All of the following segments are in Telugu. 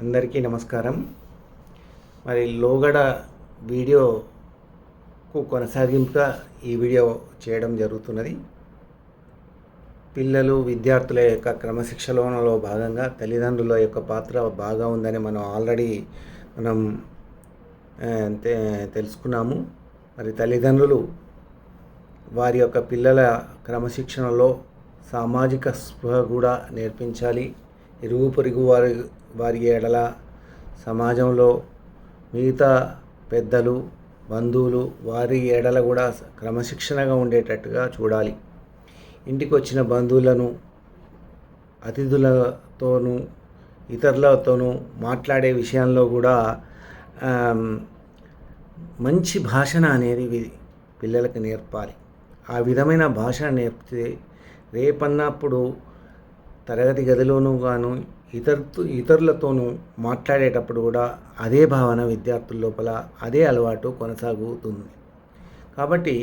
అందరికీ నమస్కారం. మరి లోగడ వీడియోకు కొనసాగింపుగా ఈ వీడియో చేయడం జరుగుతున్నది. పిల్లలు విద్యార్థుల యొక్క క్రమశిక్షణలో భాగంగా తల్లిదండ్రుల యొక్క పాత్ర బాగా ఉందని మనం ఆల్రెడీ మనం తెలుసుకున్నాము. మరి తల్లిదండ్రులు వారి యొక్క పిల్లల క్రమశిక్షణలో సామాజిక స్పృహ కూడా నేర్పించాలి. ఇరుగు పొరుగు వారి వారి ఎడల సమాజంలో మిగతా పెద్దలు బంధువులు వారి ఎడల కూడా క్రమశిక్షణగా ఉండేటట్టుగా చూడాలి. ఇంటికి వచ్చిన బంధువులను అతిథులతోనూ ఇతరులతోనూ మాట్లాడే విషయంలో కూడా మంచి భాషణ అనేది పిల్లలకు నేర్పాలి. ఆ విధమైన భాష నేర్పితే రేపన్నప్పుడు తరగతి గదిలోనూ గాను ఇతర ఇతరులతోనూ మాట్లాడేటప్పుడు కూడా అదే భావన విద్యార్థుల లోపల అదే అలవాటు కొనసాగుతుంది. కాబట్టి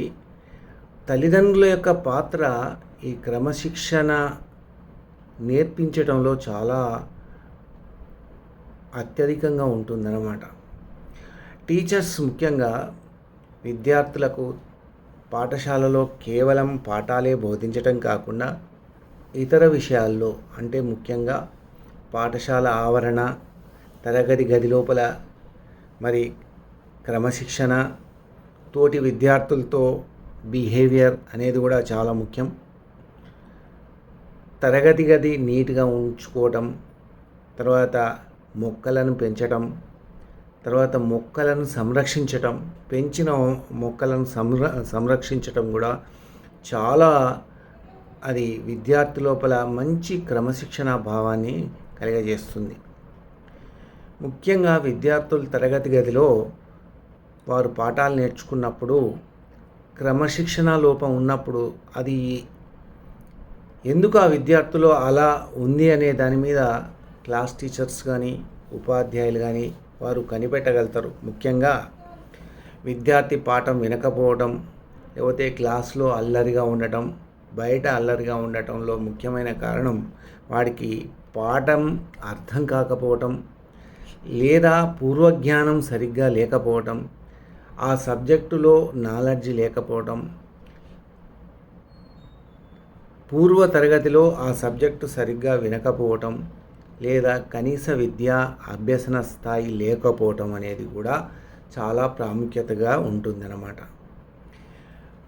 తల్లిదండ్రుల యొక్క పాత్ర ఈ క్రమశిక్షణ నేర్పించడంలో చాలా అత్యధికంగా ఉంటుందన్నమాట. టీచర్స్ ముఖ్యంగా విద్యార్థులకు పాఠశాలలో కేవలం పాఠాలే బోధించటం కాకుండా ఇతర విషయాల్లో అంటే ముఖ్యంగా పాఠశాల ఆవరణ తరగతి గది లోపల మరి క్రమశిక్షణ తోటి విద్యార్థులతో బిహేవియర్ అనేది కూడా చాలా ముఖ్యం. తరగతి గది నీట్గా ఉంచుకోవటం తర్వాత మొక్కలను పెంచటం తర్వాత మొక్కలను సంరక్షించటం పెంచిన మొక్కలను సంర సంరక్షించటం కూడా చాలా అది విద్యార్థి లోపల మంచి క్రమశిక్షణ భావాన్ని కలిగజేస్తుంది. ముఖ్యంగా విద్యార్థులు తరగతి గదిలో వారు పాఠాలు నేర్చుకున్నప్పుడు క్రమశిక్షణ లోపం ఉన్నప్పుడు అది ఎందుకు ఆ విద్యార్థులు అలా ఉంది అనే దాని మీద క్లాస్ టీచర్స్ కానీ ఉపాధ్యాయులు కానీ వారు కనిపెట్టగలుగుతారు. ముఖ్యంగా విద్యార్థి పాఠం వినకపోవడం లేకపోతే క్లాస్లో అల్లరిగా ఉండటం బయట అల్లరిగా ఉండటంలో ముఖ్యమైన కారణం వాడికి పాఠం అర్థం కాకపోవటం లేదా పూర్వజ్ఞానం సరిగ్గా లేకపోవటం ఆ సబ్జెక్టులో నాలెడ్జ్ లేకపోవటం. పూర్వ తరగతిలో ఆ సబ్జెక్టు సరిగ్గా వినకపోవటం లేదా కనీస విద్యా అభ్యసన స్థాయి లేకపోవటం అనేది కూడా చాలా ప్రాముఖ్యతగా ఉంటుందన్నమాట.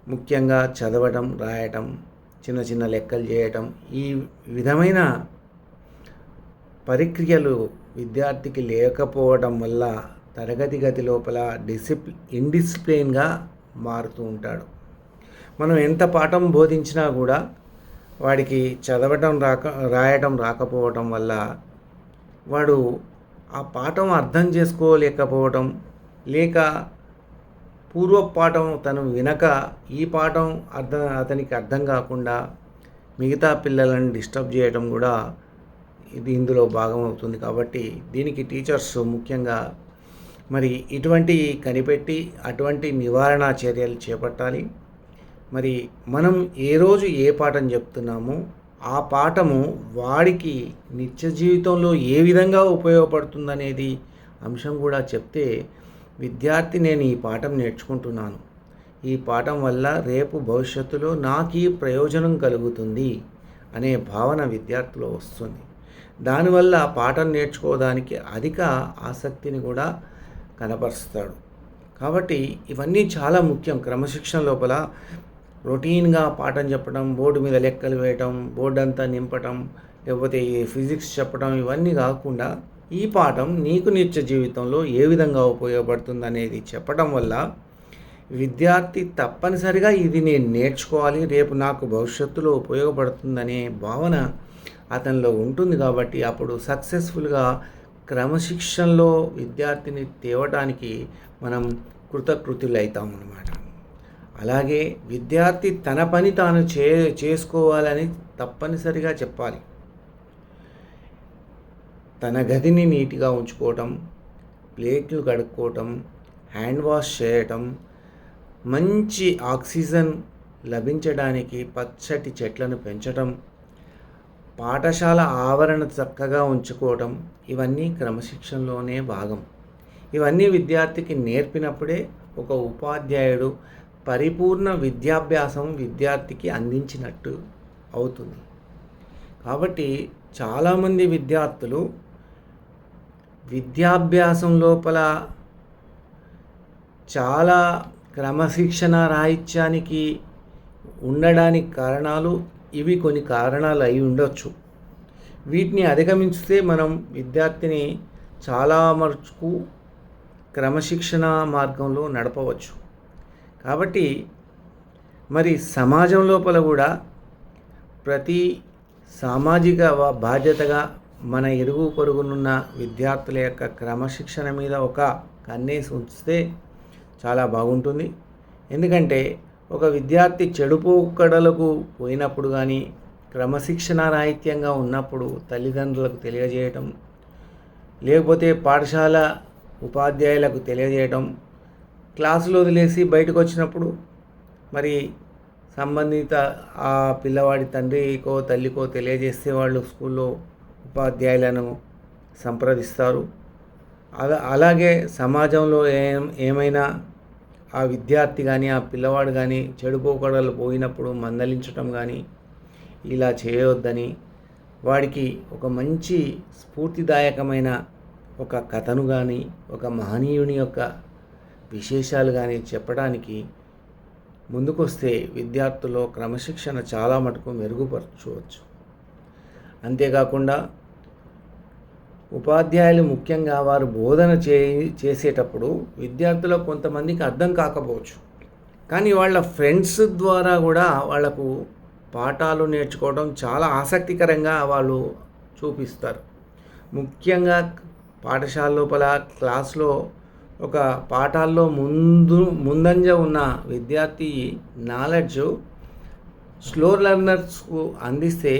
ముఖ్యంగా చదవటం రాయటం చిన్న చిన్న లెక్కలు చేయటం ఈ విధమైన పరిక్రియలు విద్యార్థికి లేకపోవడం వల్ల తరగతి గది లోపల డిసిప్లి ఇండిసిప్లిన్గా మారుతూ ఉంటాడు. మనం ఎంత పాఠం బోధించినా కూడా వాడికి చదవటం రాక రాయటం రాకపోవటం వల్ల వాడు ఆ పాఠం అర్థం చేసుకోలేకపోవటం లేక పూర్వ పాఠం తను వినక ఈ పాఠం అర్థం అతనికి అర్థం కాకుండా మిగతా పిల్లలను డిస్టర్బ్ చేయడం కూడా ఇది ఇందులో భాగం అవుతుంది కాబట్టి దీనికి టీచర్స్ ముఖ్యంగా మరి ఇటువంటి కనిపెట్టి అటువంటి నివారణ చర్యలు చేపట్టాలి. మరి మనం ఏ రోజు ఏ పాఠం చెప్తున్నామో ఆ పాఠము వాడికి నిత్య జీవితంలో ఏ విధంగా ఉపయోగపడుతుందనేది అంశం కూడా చెప్తే విద్యార్థి నేను ఈ పాఠం నేర్చుకుంటున్నాను. ఈ పాఠం వల్ల రేపు భవిష్యత్తులో నాకు ఈ ప్రయోజనం కలుగుతుంది అనే భావన విద్యార్థిలో వస్తుంది. దానివల్ల పాఠం నేర్చుకోవడానికి అధిక ఆసక్తిని కూడా కనపరుస్తాడు. కాబట్టి ఇవన్నీ చాలా ముఖ్యం. క్రమశిక్షణ లోపల రొటీన్గా పాఠం చెప్పడం బోర్డు మీద లెక్కలు వేయటం బోర్డు అంతా నింపటం లేకపోతే ఈ ఫిజిక్స్ చెప్పడం ఇవన్నీ కాకుండా ఈ పాఠం నీకు నిత్య జీవితంలో ఏ విధంగా ఉపయోగపడుతుంది అనేది చెప్పడం వల్ల విద్యార్థి తప్పనిసరిగా ఇది నేను నేర్చుకోవాలి రేపు నాకు భవిష్యత్తులో ఉపయోగపడుతుందనే భావన అతనిలో ఉంటుంది కాబట్టి అప్పుడు సక్సెస్ఫుల్గా క్రమశిక్షణలో విద్యార్థిని తేవటానికి మనం కృతకృతులవుతాం అన్నమాట అలాగే విద్యార్థి తన పని తాను చే చేసుకోవాలని తప్పనిసరిగా చెప్పాలి. తన గదిని నీట్గా ఉంచుకోవటం ప్లేట్లు కడుక్కోవటం హ్యాండ్ వాష్ చేయటం మంచి ఆక్సిజన్ లభించడానికి పచ్చటి చెట్లను పెంచటం పాఠశాల ఆవరణ చక్కగా ఉంచుకోవటం ఇవన్నీ క్రమశిక్షణలోనే భాగం. ఇవన్నీ విద్యార్థికి నేర్పినప్పుడే ఒక ఉపాధ్యాయుడు పరిపూర్ణ విద్యాభ్యాసం విద్యార్థికి అందించినట్టు అవుతుంది. కాబట్టి చాలామంది విద్యార్థులు విద్యాభ్యాసం లోపల చాలా క్రమశిక్షణ రాహిత్యానికి ఉండడానికి కారణాలు ఇవి కొన్ని కారణాలు అయి ఉండొచ్చు. వీటిని అధిగమించితే మనం విద్యార్థిని చాలా మటుకు క్రమశిక్షణ మార్గంలో నడపవచ్చు. కాబట్టి మరి సమాజం లోపల కూడా ప్రతి సామాజిక బాధ్యతగా మన ఇరుగు పొరుగునున్న విద్యార్థుల యొక్క క్రమశిక్షణ మీద ఒక కన్నేసి ఉంచితే చాలా బాగుంటుంది. ఎందుకంటే ఒక విద్యార్థి చెడుపు కడలకు పోయినప్పుడు కానీ క్రమశిక్షణ రాహిత్యంగా ఉన్నప్పుడు తల్లిదండ్రులకు తెలియజేయటం లేకపోతే పాఠశాల ఉపాధ్యాయులకు తెలియజేయటం క్లాసులు వదిలేసి బయటకు వచ్చినప్పుడు మరి సంబంధిత ఆ పిల్లవాడి తండ్రికో తల్లికో తెలియజేస్తే వాళ్ళు స్కూల్లో ఉపాధ్యాయులను సంప్రదిస్తారు. అలా అలాగే సమాజంలో ఏం ఏమైనా ఆ విద్యార్థి కానీ ఆ పిల్లవాడు కానీ చెడుపోకడలు పోయినప్పుడు మందలించటం కానీ ఇలా చేయవద్దని వాడికి ఒక మంచి స్ఫూర్తిదాయకమైన ఒక కథను కానీ ఒక మహనీయుని యొక్క విశేషాలు కానీ చెప్పడానికి ముందుకొస్తే విద్యార్థుల్లో క్రమశిక్షణ చాలా మటుకు మెరుగుపరచవచ్చు. అంతేకాకుండా ఉపాధ్యాయులు ముఖ్యంగా వారు బోధన చే చేసేటప్పుడు విద్యార్థులకు కొంతమందికి అర్థం కాకపోవచ్చు. కానీ వాళ్ళ ఫ్రెండ్స్ ద్వారా కూడా వాళ్ళకు పాఠాలు నేర్చుకోవడం చాలా ఆసక్తికరంగా వాళ్ళు చూపిస్తారు. ముఖ్యంగా పాఠశాల లోపల క్లాస్లో ఒక పాఠాల్లో ముందు ముందంజ ఉన్న విద్యార్థి నాలెడ్జ్ స్లో లెర్నర్స్కు అందిస్తే